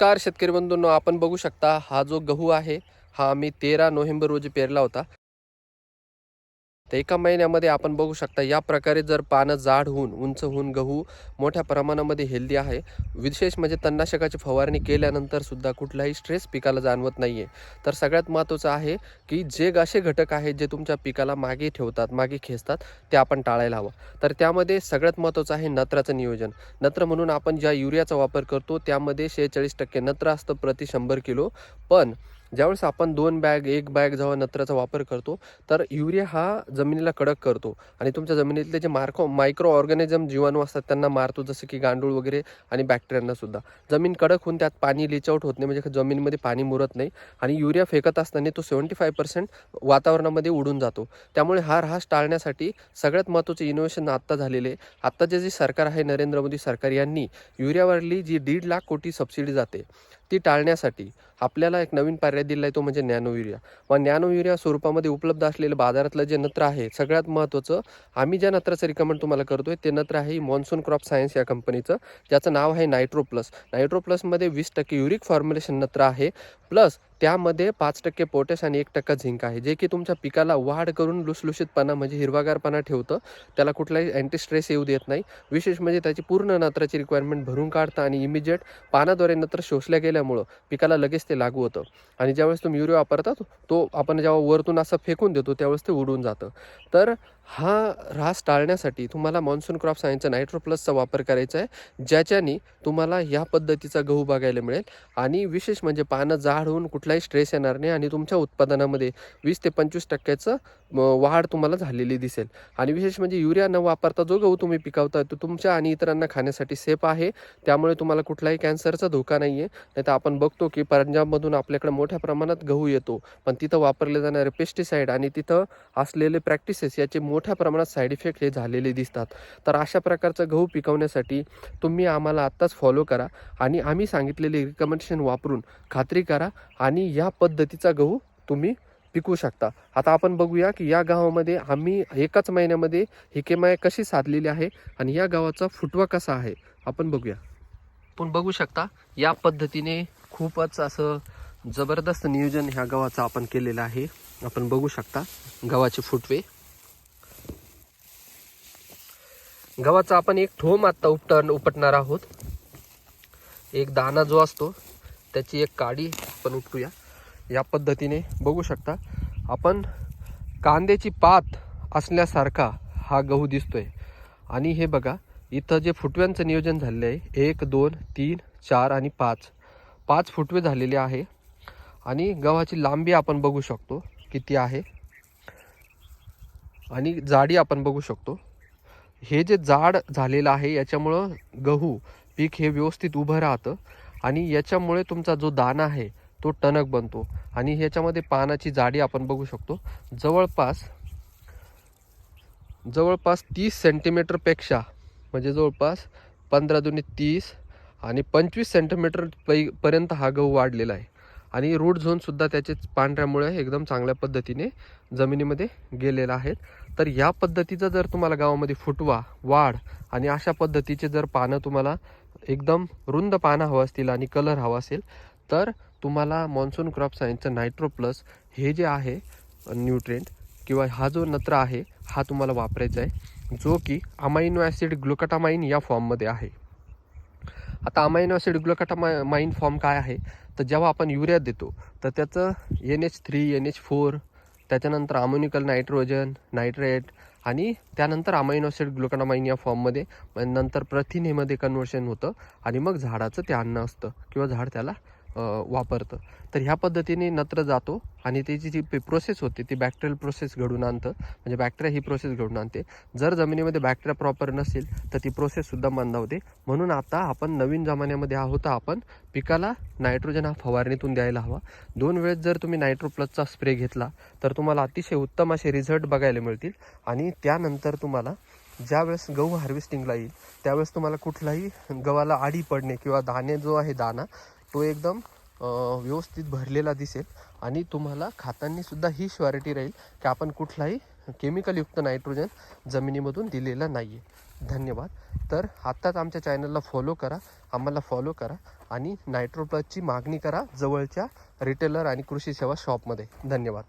नमस्कार शेतकरी बंधूंनो आपण बघू शकता हा जो गहू आहे हा आम्ही तेरा नोव्हेंबर रोजी पेरला होता. तर एका महिन्यामध्ये आपण बघू शकता या प्रकारे जर पानं जाड होऊन उंच होऊन गहू मोठ्या प्रमाणामध्ये हेल्दी आहे. विशेष म्हणजे तणनाशकाची फवारणी केल्यानंतर सुद्धा कुठलाही स्ट्रेस पिकाला जाणवत नाही आहे तर सगळ्यात महत्त्वाचं आहे की जे असे घटक आहेत जे तुमच्या पिकाला मागे ठेवतात मागे खेचतात ते आपण टाळायला हवं. तर त्यामध्ये सगळ्यात महत्त्वाचं आहे नत्राचं नियोजन. नत्र म्हणून आपण ज्या युरियाचा वापर करतो त्यामध्ये शेहेचाळीस टक्के नत्र असतं प्रति शंभर किलो. पण ज्यावेळेस आपण दोन बॅग एक बॅग जेव्हा नत्राचा वापर करतो तर युरिया हा जमिनीला कडक करतो. आणि तुमच्या जमिनीतले जे मार्को मायक्रो ऑर्गॅनिझम जीवाणू असतात त्यांना मारतो जसं की गांडूळ वगैरे आणि बॅक्टेरियांना सुद्धा. जमीन कडक होऊन त्यात पाणी लिचआउट होत नाही म्हणजे जमिनीमध्ये पाणी मुरत नाही. आणि युरिया फेकत असताना तो सेवन्टी फाय पर्सेंट वातावरणामध्ये उडून जातो. त्यामुळे हा ऱ्हास टाळण्यासाठी सगळ्यात महत्त्वाचं इनोव्हेशन आत्ता झालेले आहे. आत्ताचे जे सरकार आहे नरेंद्र मोदी सरकार यांनी युरियावरली जी दीड लाख कोटी सबसिडी जाते ती टाळण्यासाठी आपल्याला एक नवीन पर्याय दिला आहे तो म्हणजे नॅनो युरिया व नॅनो युरिया स्वरूपामध्ये उपलब्ध असलेलं बाजारातलं जे नत्र आहे सगळ्यात महत्त्वाचं आम्ही ज्या नत्राचं रिकमेंड तुम्हाला करतोय ते नत्र आहे मॉन्सून क्रॉप सायन्स या कंपनीचं ज्याचं नाव आहे नायट्रो प्लस नायट्रो प्लसमध्ये वीस टक्के युरिक फॉर्म्युलेशन नत्र आहे. प्लस त्यामध्ये पाच टक्के पोटॅश आणि एक टक्का झिंक आहे. जे की तुमच्या पिकाला वाढ करून लुसलुशीतपणा म्हणजे हिरवागारपणा ठेवतं. त्याला कुठलाही अँटी स्ट्रेस येऊ देत नाही. विशेष म्हणजे त्याची पूर्ण नत्राची रिक्वायरमेंट भरून काढतं आणि इमिजिएट पानाद्वारे नत्र शोषल्या गेल्यामुळं पिकाला लगेच ते लागू होतं. आणि ज्यावेळेस तुम्ही युरिया वापरता तो आपण जेव्हा वरतून असं फेकून देतो त्यावेळेस ते उडून जातं. तर हा ऱ्हास टाळण्यासाठी तुम्हाला मॉन्सून क्रॉप सायन्सचा नायट्रो प्लसचा वापर करायचा आहे ज्याच्याने तुम्हाला ह्या पद्धतीचा गहू बघायला मिळेल. आणि विशेष म्हणजे पानं जाड होऊन कुठलाही स्ट्रेस येणार नाही आणि तुमच्या उत्पादनामध्ये वीस ते पंचवीस टक्क्याचं वाढ तुम्हाला झालेली दिसेल. आणि विशेष म्हणजे युरिया न वापरता जो गहू तुम्ही पिकवता तो तुमच्या आणि इतरांना खाण्यासाठी सेफ आहे. त्यामुळे तुम्हाला कुठलाही कॅन्सरचा धोका नाही आहे नाही तर आपण बघतो की पंजाबमधून आपल्याकडे मोठ्या प्रमाणात गहू येतो पण तिथं वापरले जाणारे पेस्टिसाईड आणि तिथं असलेले प्रॅक्टिसेस याचे मोठ्या प्रमाणात साईड इफेक्ट हे झालेले दिसतात. तर अशा प्रकारचा गहू पिकवण्यासाठी तुम्ही आम्हाला आत्ताच फॉलो करा आणि आम्ही सांगितलेले रिकमेंडेशन वापरून खात्री करा आणि या पद्धतीचा गहू तुम्ही पिकू शकता. आता आपण बघूया की या गावामध्ये आम्ही एकाच महिन्यामध्ये ही केमाय कशी साधलेली आहे आणि या गावाचा फुटवा कसा आहे आपण बघूया. आपण बघू शकता या पद्धतीने खूपच असं जबरदस्त नियोजन ह्या गव्हाचं आपण केलेलं आहे. आपण बघू शकता गव्हाचे फुटवे. गव्हाचा आपण एक ठोम आत्ता उपट उपटणार आहोत. एक दाना जो असतो त्याची एक काडी आपण उपटूया. या पद्धतीने बघू शकता आपण कांद्याची पात असल्यासारखा हा गहू दिसतोय. आणि हे बघा इथं जे फुटव्यांचं नियोजन झालेलं आहे एक दोन तीन चार आणि पाच. पाच फुटवे झालेले आहे. आणि गव्हाची लांबी आपण बघू शकतो किती आहे. आणि जाडी आपण बघू शकतो. हे जे जाड झालेलं आहे याच्यामुळं गहू पीक हे व्यवस्थित उभं राहतं आणि याच्यामुळे तुमचा जो दाना आहे तो टणक बनतो आणि ह्याच्यामध्ये पानाची जाडी आपण बघू शकतो. जवळपास जवळपास तीस सेंटीमीटरपेक्षा म्हणजे जवळपास पंधरा दुनी तीस आणि पंचवीस सेंटीमीटर पै पर्यंत हा गहू वाढलेला आहे. आणि रूट झोनसुद्धा त्याचे पांढऱ्यामुळे एकदम चांगल्या पद्धतीने जमिनीमध्ये गेलेला आहे. तर या पद्धतीचा जर तुम्हाला गावामध्ये फुटवा वाढ आणि अशा पद्धतीचे जर पानं तुम्हाला एकदम रुंद पानं हवं असतील आणि कलर हवा असेल तर तुम्हाला मॉन्सून क्रॉप सायन्सचं नायट्रो प्लस हे जे आहे न्यूट्रेंट किंवा हा जो नत्र आहे हा तुम्हाला वापरायचा आहे जो की अमायनो ॲसिड ग्लुकटामाइन या फॉर्ममध्ये आहे. आता amino acid glutamine form काय आहे? तर जेव्हा आपण युरिया देतो तर त्याचं N H three N H four त्याच्यानंतर अमोनिकल नायट्रोजन नायट्रेट आणि त्यानंतर अमायनो ॲसिड या फॉर्ममध्ये मग नंतर प्रथिनेमध्ये कन्वर्शन होतं आणि मग झाडाचं ते अन्न असतं किंवा झाड त्याला वापरतं. तर ह्या पद्धतीने नत्र जातो आणि त्याची जी प्रोसेस होते ती बॅक्टेरियल प्रोसेस घडून आणतं. म्हणजे बॅक्टेरिया ही प्रोसेस घडून आणते. जर जमिनीमध्ये बॅक्टेरिया प्रॉपर नसेल तर ती प्रोसेससुद्धा मंदावते म्हणून आता आपण नवीन जमान्यामध्ये आहोत आपण पिकाला नायट्रोजन हा फवारणीतून द्यायला हवा. दोन वेळेस जर तुम्ही नायट्रो प्लसचा स्प्रे घेतला तर तुम्हाला अतिशय उत्तम असे रिझल्ट बघायला मिळतील. आणि त्यानंतर तुम्हाला ज्यावेळेस गहू हार्वेस्टिंगला येईल त्यावेळेस तुम्हाला कुठलाही गव्हाला आडी पडणे किंवा दाणे जो आहे दाना तो एकदम व्यवस्थित भरलेला दिसेल आणि तुम्हाला खातांनी सुद्धा ही श्युअरिटी राहील की आपण कुठलाही केमिकलयुक्त नायट्रोजन जमिनीमधून दिलेला नाही आहे धन्यवाद. तर आत्ताच आमच्या चॅनलला फॉलो करा आम्हाला फॉलो करा आणि नायट्रोप्लसची मागणी करा जवळच्या रिटेलर आणि कृषी सेवा शॉपमध्ये धन्यवाद.